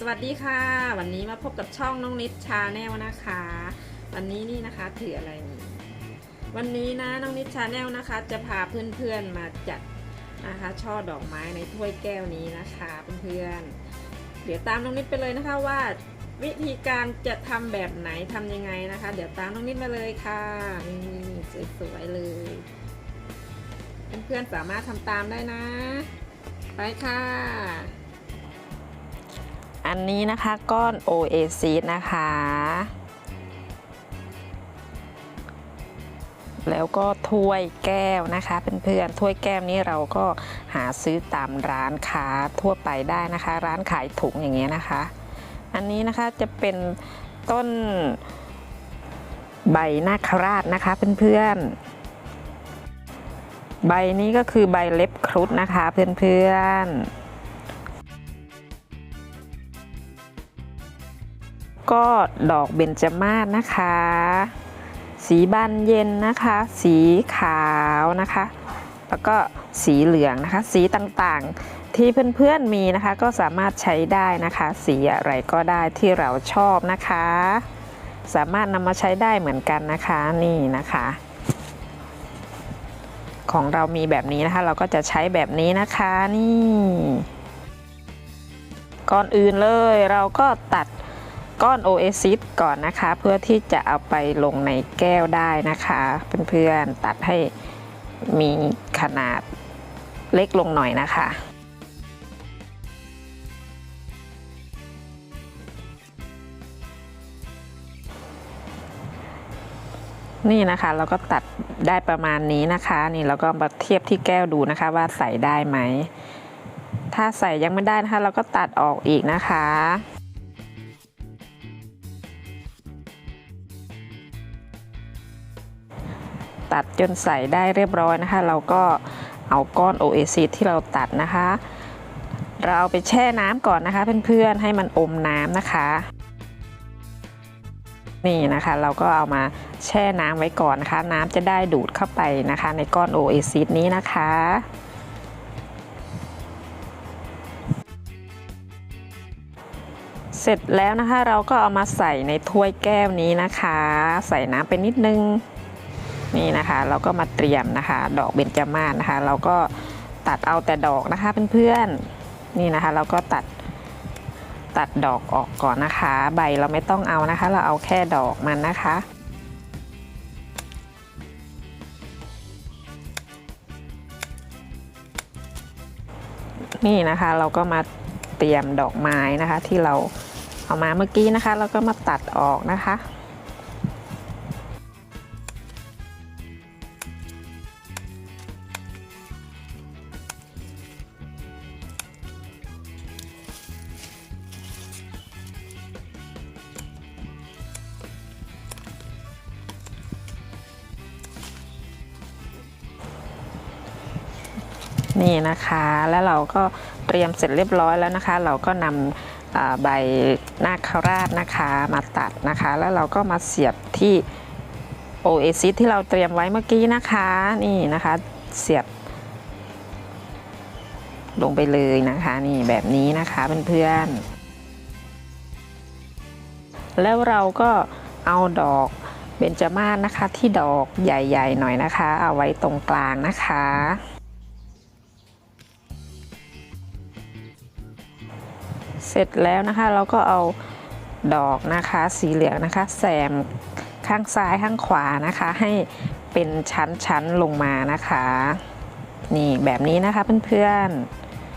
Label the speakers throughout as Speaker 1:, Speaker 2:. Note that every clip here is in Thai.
Speaker 1: สวัสดีค่ะ วันนี้มาพบกับช่องน้องนิดชาแนลนะคะ วันนี้นี่นะคะถืออะไร วันนี้นะน้องนิดชาแนลนะคะ จะพาเพื่อนๆมาจัดนะคะช่อดอกไม้ในถ้วยแก้วนี้นะคะเพื่อนๆเดี๋ยวตามน้องนิดไปเลยนะคะว่า วิธีการจะทำแบบไหนทำยังไงนะคะ เดี๋ยวตามน้องนิดมาเลยค่ะนี่สวยๆเลยเพื่อนๆสามารถทำตามได้นะ ไปค่ะ อันนี้นะคะก้อน o a s i นะคะ แล้วก็ถ้วยแก้วนะคะเพื่อนๆถ้วยแก้วนี้เราก็หาซื้อตามร้านค้าทั่วไปได้นะคะ ร้านขายถุงอย่างเงี้ยนะคะ อันนี้นะคะจะเป็นต้นใบนาคราชนะคะเพื่อนๆ ใบนี้ก็คือใบเล็บครุฑนะคะเพื่อนๆ ก็ดอกเบญจมาศนะคะ สีบานเย็นนะคะ สีขาวนะคะ แล้วก็สีเหลืองนะคะ สีต่างๆที่เพื่อนๆมีนะคะก็สามารถใช้ได้นะคะ สีอะไรก็ได้ที่เราชอบนะคะ สามารถนำมาใช้ได้เหมือนกันนะคะนี่นะคะ ของเรามีแบบนี้นะคะ เราก็จะใช้แบบนี้นะคะนี่ก่อนอื่นเลยเราก็ตัด ก้อนโอเอซิสก่อนนะคะ เพื่อที่จะเอาไปลงในแก้วได้นะคะเพื่อนๆตัดให้มีขนาดเล็กลงหน่อยนะคะนี่นะคะเราก็ตัดได้ประมาณนี้นะคะ นี่เราก็มาเทียบที่แก้วดูนะคะ ว่าใส่ได้ไหม ถ้าใส่ยังไม่ได้นะคะ เราก็ตัดออกอีกนะคะ ตัดจนใส่ได้เรียบร้อยนะคะ เราก็เอาก้อนโอเอซิสที่เราตัดนะคะ เราเอาไปแช่น้ำก่อนนะคะเพื่อนๆให้มันอมน้ำนะคะ นี่นะคะเราก็เอามาแช่น้ำไว้ก่อนนะคะ น้ำจะได้ดูดเข้าไปนะคะ ในก้อนโอเอซิสนี้นะคะเสร็จแล้วนะคะเราก็เอามาใส่ในถ้วยแก้วนี้นะคะ ใส่น้ำไปนิดนึง นี่นะคะเราก็มาเตรียมนะคะ ดอกเบญจมาศนะคะ เราก็ตัดเอาแต่ดอกนะคะเพื่อนๆนี่นะคะ เราก็ตัดตัดดอกออกก่อนนะคะ ใบเราไม่ต้องเอานะคะ เราเอาแค่ดอกมันนะคะนี่นะคะเราก็มาเตรียมดอกไม้นะคะที่เราเอามาเมื่อกี้นะคะ เราก็มาตัดออกนะคะ นี่นะคะแล้วเราก็เตรียมเสร็จเรียบร้อยแล้วนะคะ เราก็นำอ่าใบนาคราชนะคะมาตัดนะคะ แล้วเราก็มาเสียบที่โอเอซิสที่เราเตรียมไว้เมื่อกี้นะคะนี่นะคะเสียบ ลงไปเลยนะคะนี่แบบนี้นะคะเพื่อนๆแล้วเราก็เอาดอกเบญจมาศนะคะที่ดอกใหญ่ ๆ หน่อยนะคะ เอาไว้ตรงกลางนะคะ เสร็จแล้วนะคะ เราก็เอาดอกนะคะสีเหลืองนะคะ แซมข้างซ้ายข้างขวานะคะ ให้เป็นชั้นๆลงมานะคะ นี่แบบนี้นะคะเพื่อน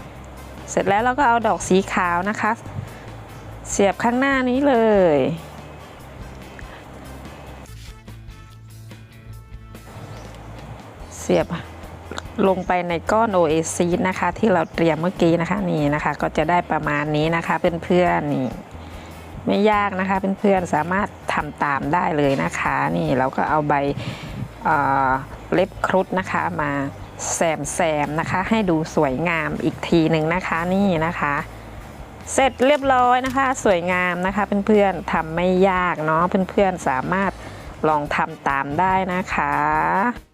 Speaker 1: ๆ เสร็จแล้วเราก็เอาดอกสีขาวนะคะ เสียบข้างหน้านี้เลยเสียบ ลงไปในก้อนโอเอซีนะคะ ที่เราเตรียมเมื่อกี้นะคะนี่นะคะ ก็จะได้ประมาณนี้นะคะเพื่อนๆนี่ไม่ยากนะคะเพื่อนๆสามารถทำตามได้เลยนะคะ นี่เราก็เอาใบเอ่อเล็บครุฑนะคะมาแซมแซมนะคะ ให้ดูสวยงามอีกทีหนึ่งนะคะนี่นะคะ เสร็จเรียบร้อยนะคะ สวยงามนะคะเพื่อนๆทำไม่ยากเนาะเพื่อนๆสามารถลองทำตามได้นะคะ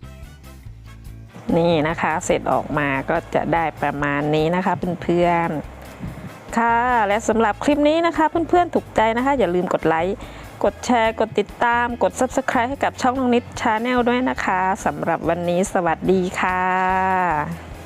Speaker 1: นี่นะคะเสร็จออกมาก็จะได้ประมาณนี้นะคะเพื่อนๆค่ะและสำหรับคลิปนี้นะคะเพื่อนๆถูกใจนะคะ อย่าลืมกดไลค์กดแชร์กดติดตามกด Subscribe ให้กับช่องน้องนิดชาแนลด้วยนะคะสำหรับวันนี้สวัสดีค่ะ